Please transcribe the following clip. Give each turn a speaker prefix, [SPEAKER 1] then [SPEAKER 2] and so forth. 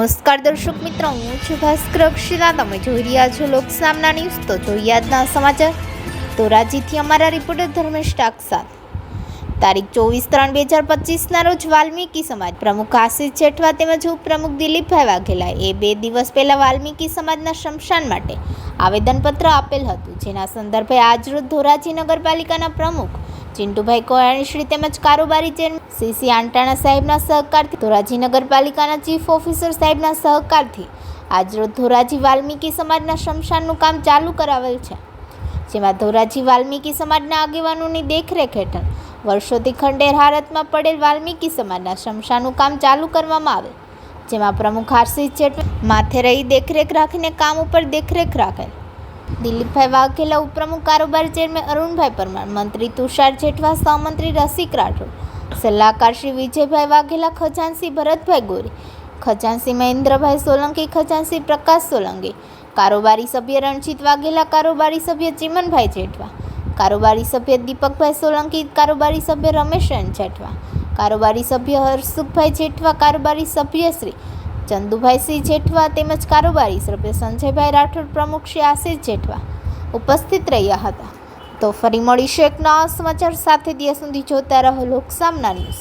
[SPEAKER 1] નમસ્કાર દર્શક મિત્રો, હું છું ભાસ્કર અક્ષિલા તમે જોઈ રહ્યા છો લોકસામના ન્યૂઝ. તો જોઈએ આજના સમાચાર. ધોરાજીથી અમારા રિપોર્ટર ધર્મેશ ટાક તારીખ ચોવીસ ત્રણ બે હજાર પચીસના રોજ વાલ્મીકી સમાજ પ્રમુખ આશિષ જેઠવા તેમજ ઉપપ્રમુખ દિલીપભાઈ વાઘેલા એ બે દિવસ પહેલા વાલ્મીકી સમાજના શમશાન માટે આવેદનપત્ર આપેલ હતું. જેના સંદર્ભે આજરોજ ધોરાજી નગરપાલિકાના પ્રમુખ ચિંટુભાઈ કોયાણીશ્રી તેમજ કારોબારી ચેરમેન સીસી આંટાણા સાહેબના સહકારથી, ધોરાજી નગરપાલિકાના ચીફ ઓફિસર સાહેબના સહકારથી આજરોજ ધોરાજી વાલ્મીકી સમાજના શમશાનનું કામ ચાલુ કરાવેલ છે. જેમાં ધોરાજી વાલ્મીકી સમાજના આગેવાનોની દેખરેખ હેઠળ વર્ષોથી ખંડેર હાલતમાં પડેલ વાલ્મીકી સમાજના શમશાનનું કામ ચાલુ કરવામાં આવે, જેમાં પ્રમુખ આરસી જેઠવા માથે રહી દેખરેખ રાખીને કામ ઉપર દેખરેખ રાખેલ દિલીપભાઈ વાઘેલા ઉપપ્રમુખ કારોબારી ચેરમેન અરુણભાઈ પરમાર, મંત્રી તુષાર જેઠવા, સહમંત્રી રસિક રાઠોડ, સલાહકાર શ્રી વિજયભાઈ વાઘેલા, ખજાનસી ભરતભાઈ ગોરી, ખજાનસી મહેન્દ્રભાઈ સોલંકી, ખજાનસી પ્રકાશ સોલંકી, કારોબારી સભ્ય રણજીત વાઘેલા, કારોબારી સભ્ય ચિમનભાઈ જેઠવા, કારોબારી સભ્ય દીપકભાઈ સોલંકી, કારોબારી સભ્ય રમેશન જેઠવા, કારોબારી સભ્ય હર્ષુખભાઈ જેઠવા, કારોબારી સભ્ય શ્રી ચંદુભાઈ સિંહ જેઠવા તેમજ કારોબારી સભ્ય સંજયભાઈ રાઠોડ પ્રમુખ શ્રી આશિષ જેઠવા ઉપસ્થિત રહ્યા હતા. તો ફરી મળીશું એક નવા સમાચાર સાથે. દિવસ સુધી જોતા રહો લોકસામના ન્યૂઝ.